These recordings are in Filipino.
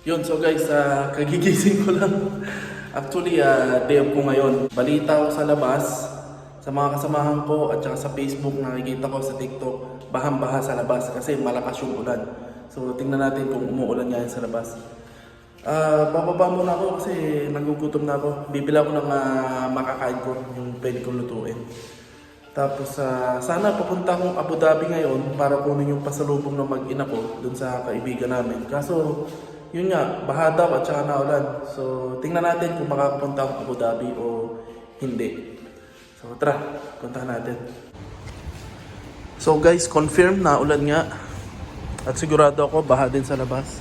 Yun, so guys, ah, kagigising ko lang. Actually, ah, day off ko ngayon. Balita ko sa labas, sa mga kasamahan ko at saka sa Facebook, nakikita ko sa TikTok, bahang-baha sa labas kasi malakas yung ulan. So, tingnan natin kung umuulan ngayon sa labas. Ah, bababa muna ako kasi nagugutom na ako. Bibila ko ng ah, makakain ko, yung pwede kong lutuin. Tapos ah, sana papunta akong Abu Dhabi ngayon para kunin yung pasalubong ng mag-ina ko dun sa kaibigan namin. Kaso, yun nga, baha daw at saka naulan. So, tingnan natin kung makakapunta akong Abu Dhabi o hindi. So, tara, puntahan natin. So guys, confirm na ulan nga. At sigurado ako, baha din sa labas.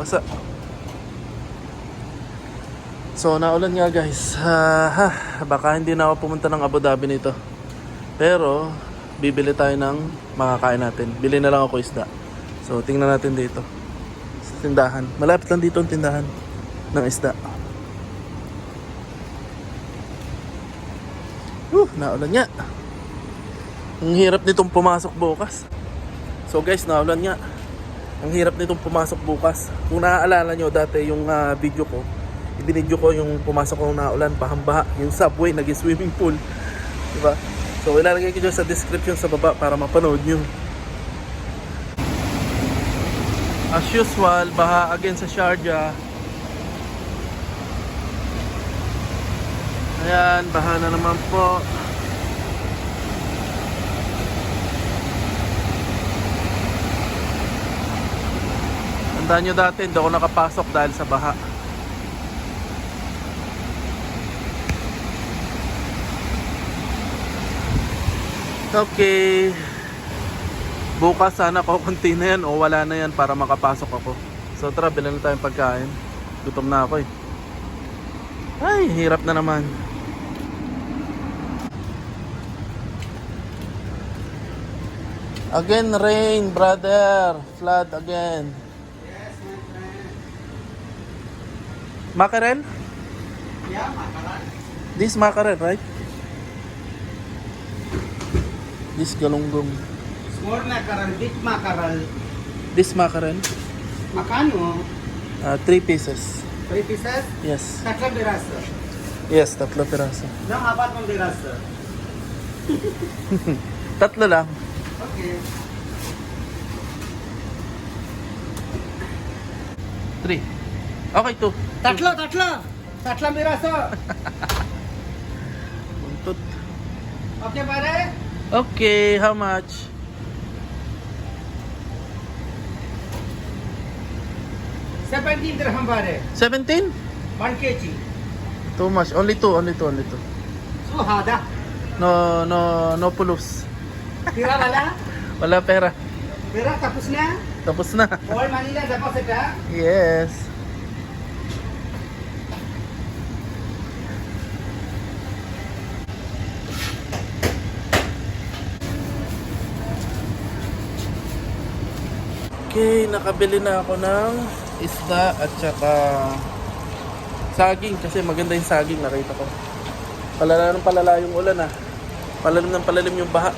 Basa. So, naulan nga guys. Ah, ha, baka hindi na ako pumunta ng Abu Dhabi nito. Pero, bibili tayo ng makakain natin. Bili na lang ako isda. So, tingnan natin dito. Sa tindahan. Malapit lang dito ang tindahan ng isda. Uh, naulan nga. Ang hirap nitong pumasok bukas. So guys, naulan nga. Ang hirap nitong pumasok bukas. Kung naaalala nyo dati yung ah, video ko, ibinidyo ko yung pumasok ko naulan, bahambaha, yung subway, naging swimming pool. Diba? So ilalagay ko dyan sa description sa baba para mapanood nyo. As usual, baha again sa Sharjah. Ayan, baha na naman po. Tandaan nyo dati, hindi ako nakapasok dahil sa baha. Okay. Bukas sana kukunti na yan o wala na yan para makapasok ako. So tara, bilhin na tayong pagkain. Gutom na ako eh. Ay, hirap na naman. Again rain, brother. Flood again. Mackerel? Yeah, makaral. This mackerel, right? This galunggong. Small makaral, big makaral. This mackerel? Makano? Uh, three pieces. Three pieces? Yes. Tatlong biraso. Yes, tatlo piraso. Nang apat mong biraso. Tatlo lang. Okay. Three. Okay, two. Tatlo, tatlo! Tatlong biraso. Buntut. Okay, pare? Okay, how much? Seventeen dirham, pare. 17? One kg. Too much. Only two, only two, only two. So, hada. No, no, no pulos. Tira wala? Wala pera. Pera, tapos na? Tapos na. All Manila, deposit ha? Yes. Okay, nakabili na ako ng isda at saka saging kasi maganda yung saging nakita ko. Palala ng palala yung ulan ah. Palalim ng palalim yung baha.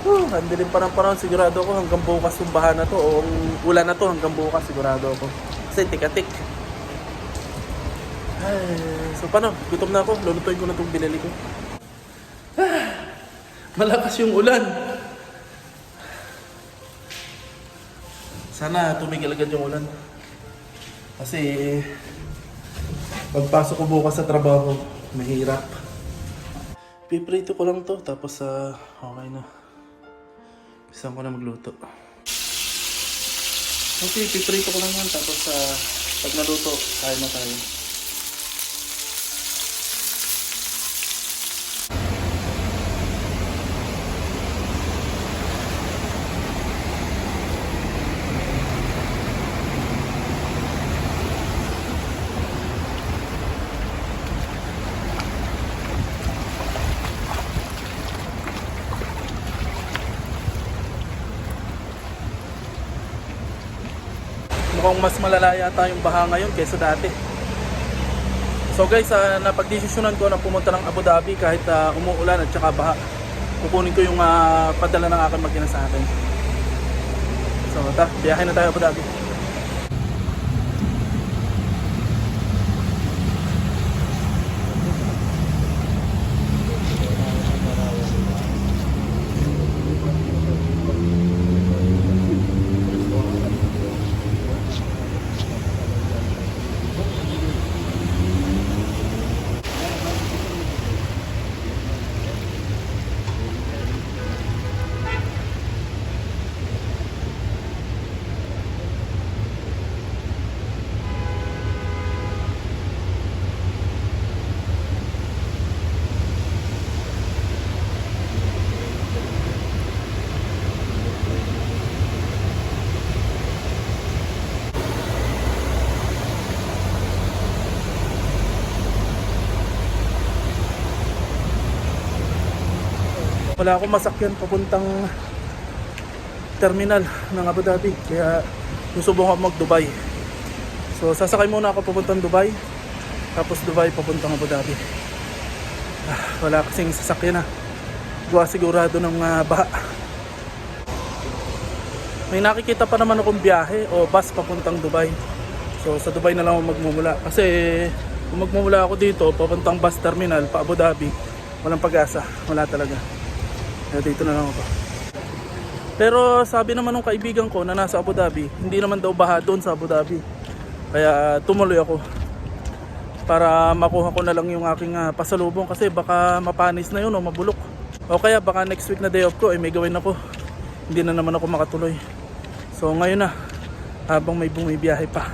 Whew, ang dilim pa ng panahon sigurado ako hanggang bukas yung baha na to o ulan na to hanggang bukas sigurado ako. Kasi tikatik. Ay, so paano? Gutom na ako. Lulutuin ko na itong binili ko. Ah, malakas yung ulan. Sana tumigil agad yung ulan. Kasi pagpasok ko bukas sa trabaho, mahirap. Piprito ko lang to, tapos ah, okay na. Isang ko na magluto. Okay, piprito ko lang yan, tapos ah, pag naluto, kain na tayo. Mukhang mas malala yata yung baha ngayon kaysa dati. So guys, uh, napagdesisyonan ko na pumunta ng Abu Dhabi kahit ah, umuulan at saka baha. Kukunin ko yung ah, padala ng aking mag sa akin. So, ta, biyahe na tayo Abu Dhabi. Wala akong masakyan papuntang terminal ng Abu Dhabi. Kaya susubok ako mag-Dubai. So sasakay muna ako papuntang Dubai. Tapos Dubai papuntang Abu Dhabi. Ah, wala kasing sasakyan na. Gawa sigurado ng ah, baha. May nakikita pa naman akong biyahe o bus papuntang Dubai. So sa Dubai na lang ako magmumula. Kasi kung magmumula ako dito papuntang bus terminal pa Abu Dhabi, walang pag-asa. Wala talaga. Kaya dito na lang ako. Pero sabi naman ng kaibigan ko na nasa Abu Dhabi, hindi naman daw baha doon sa Abu Dhabi. Kaya tumuloy ako para makuha ko na lang yung aking ah, pasalubong kasi baka mapanis na yun o mabulok. O kaya baka next week na day off ko ay may gawin ako. Hindi na naman ako makatuloy. So ngayon na, habang may bumibiyahe pa.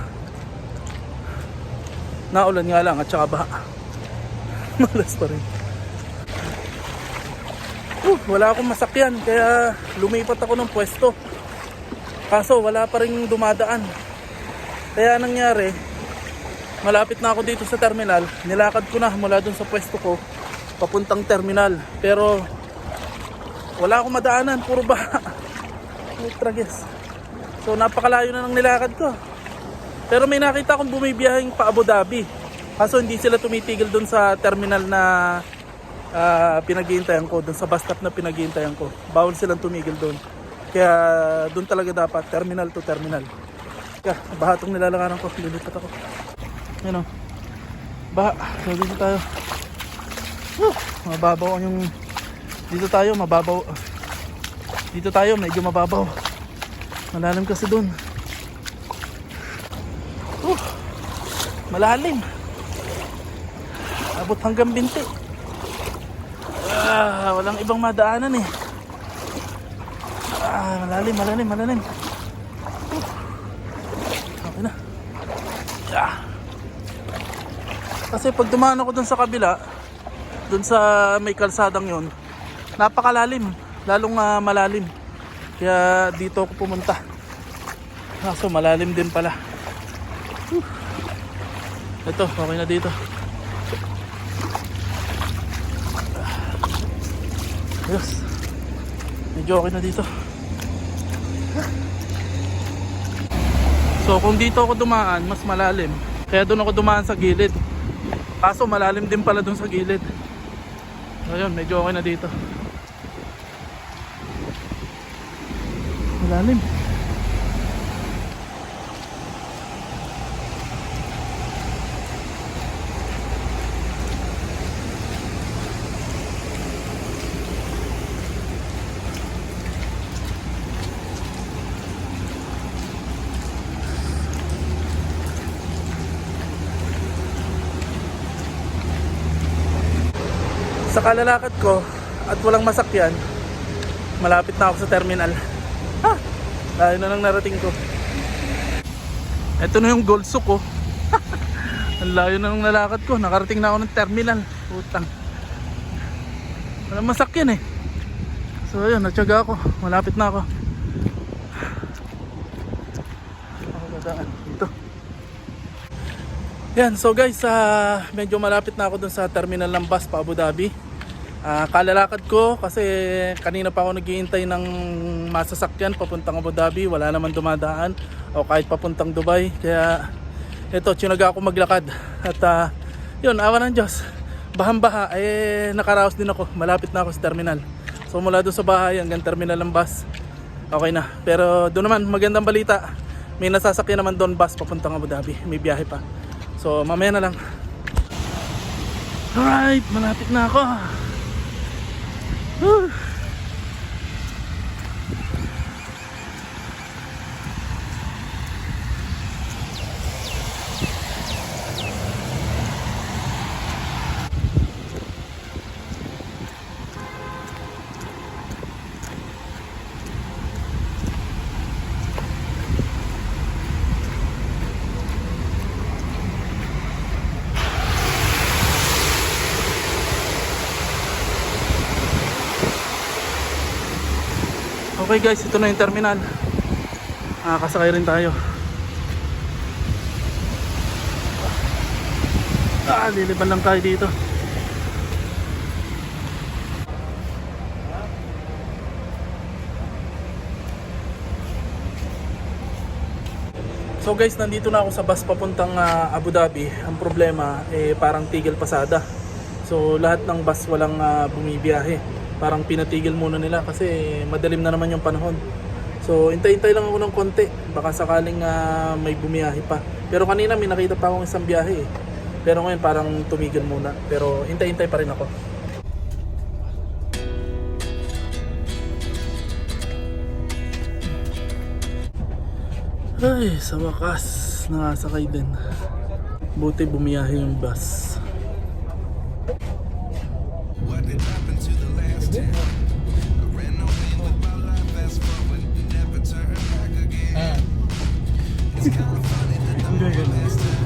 Naulan nga lang at saka baha. Malas pa rin. Uh, wala akong masakyan kaya lumipat ako ng pwesto. Kaso wala pa rin dumadaan. Kaya nangyari, malapit na ako dito sa terminal. Nilakad ko na mula dun sa pwesto ko papuntang terminal. Pero wala akong madaanan, puro baha. Ultra guess. So napakalayo na ng nilakad ko. Pero may nakita akong bumibiyahing pa Abu Dhabi. Kaso hindi sila tumitigil dun sa terminal na ah, pinaghihintayan ko, dun sa bus stop na pinaghihintayan ko. Bawal silang tumigil dun. Kaya dun talaga dapat, terminal to terminal. Kaya, baha itong nilalakaran ko. Lilipat ako. Yan o. Baha. So dito tayo. Woo! Mababaw yung... Dito tayo, mababaw. Dito tayo, medyo mababaw. Malalim kasi dun. Woo! Malalim. Abot hanggang binti. Ah, walang ibang madaanan eh. Ah, malalim, malalim, malalim. Uh. Okay na. Ah. Kasi pag dumaan ako dun sa kabila, dun sa may kalsadang yon, napakalalim, lalong ah, malalim. Kaya dito ako pumunta. Kaso malalim din pala. Uh. Ito, okay na dito. Medyo okay na dito. So kung dito ako dumaan, mas malalim. Kaya doon ako dumaan sa gilid. Kaso malalim din pala doon sa gilid. Ayun, medyo okay na dito. Malalim. Sa kalalakad ko at walang masakyan, malapit na ako sa terminal. Ha! Layo na lang narating ko. Ito na yung Golso ko. Ang layo na ng nalakad ko. Nakarating na ako ng terminal. Putang. Walang masakyan eh. So ayun, natyaga ako. Malapit na ako. Ako dadaan dito. Yan, so guys, ah, medyo malapit na ako dun sa terminal ng bus pa Abu Dhabi. Ah, kalalakad ko kasi kanina pa ako naghihintay ng masasakyan papuntang Abu Dhabi. Wala naman dumadaan o kahit papuntang Dubai. Kaya ito, tsinaga ako maglakad. At ah, yun, awa ng Diyos. Bahang-baha, eh nakaraos din ako. Malapit na ako sa terminal. So mula doon sa bahay hanggang terminal ng bus, Okay na. Pero doon naman, magandang balita. May nasasakyan naman doon bus papuntang Abu Dhabi. May biyahe pa. So, mamaya na lang. Alright, malapit na ako. Whew. Okay guys, ito na yung terminal. Nakakasakay rin tayo. Ah, liliban lang tayo dito. So guys, nandito na ako sa bus papuntang ah, Abu Dhabi. Ang problema, eh, parang tigil pasada. So lahat ng bus walang ah, bumibiyahe. Parang pinatigil muna nila kasi madalim na naman yung panahon. So intay-intay lang ako ng konti. Baka sakaling ah, may bumiyahe pa. Pero kanina may nakita pa akong isang biyahe eh. Pero ngayon parang tumigil muna. Pero intay-intay pa rin ako. Ay, sa wakas, nakasakay din. Buti bumiyahe yung bus. 힘들겠네.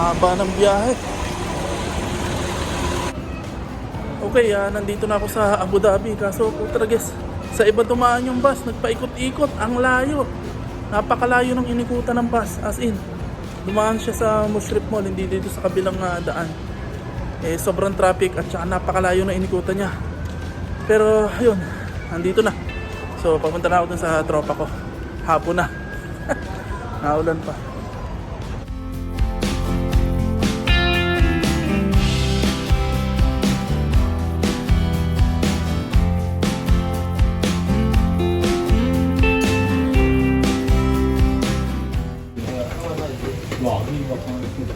Haba ng biyahe. Okay, ah, nandito na ako sa Abu Dhabi. Kaso, putra guys, sa iba dumaan yung bus. Nagpaikot-ikot. Ang layo. Napakalayo ng inikutan ng bus. As in, dumaan siya sa Mushrif Mall, hindi dito sa kabilang ah, daan. Eh, sobrang traffic at saka napakalayo ng inikutan niya. Pero, ayun, nandito na. So, papunta na ako dun sa tropa ko. Hapon na. Naulan pa.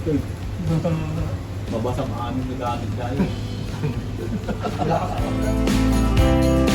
Uy, babasa maamin na gamit tayo.